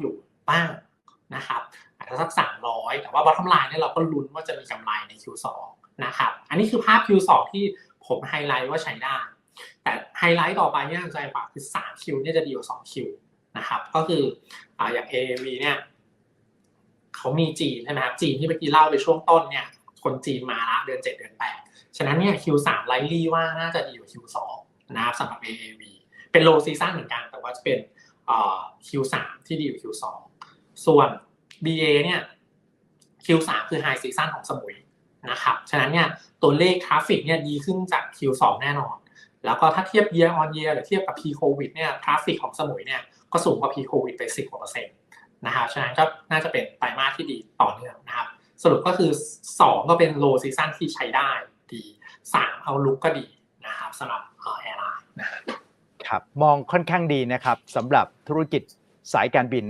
อยู่บ้างนะครับอาจจะสัก 300 แต่ว่า bottom line เนี่ยเราก็ลุ้นว่าจะมีกำไรใน Q2 นะครับอันนี้คือภาพ Q2 ที่ผมไฮไลท์ว่าใช้ได้ แต่ไฮไลท์ต่อไปเนี่ยใจกว่าคือ 3Q เนี่ยจะดีกว่า 2Q นะครับก็คืออ่าอย่าง AAV เนี่ยเขามีจีนใช่ไหมครับจีนที่เมื่อกี้เล่าไปช่วงต้นเนี่ยคนจีนมาละเดือน 7 เดือน 8 ฉะนั้นเนี่ย Q3 ไลลี่ว่าน่าจะดีกว่า Q2 นะครับสำหรับ AAV เป็น low season เหมือนกันแต่ว่าจะเป็น Q3 ที่ดีกว่า Q2 ส่วน BA เนี่ย Q3 คือ high season ของสมุยนะครับ ฉะนั้นเนี่ยตัวเลขทราฟิกเนี่ยดีขึ้นจาก Q2 แน่นอน แล้วก็ถ้าเทียบ year on year หรือเทียบกับ pre covid เนี่ยทราฟฟิกของสมุยเนี่ยก็สูงกว่า pre covid ไป 10กว่าเปอร์เซ็นต์นะครับ ฉะนั้นก็น่าจะเป็นไตรมาสที่ดีต่อเนื่องนะครับ สรุปก็คือ 2 ก็เป็น low season ที่ใช้ได้ดี 3 เอาลุกก็ดีนะครับสำหรับแอร์ไลน์นะครับ มองค่อนข้างดีนะครับสำหรับธุรกิจสายการบิน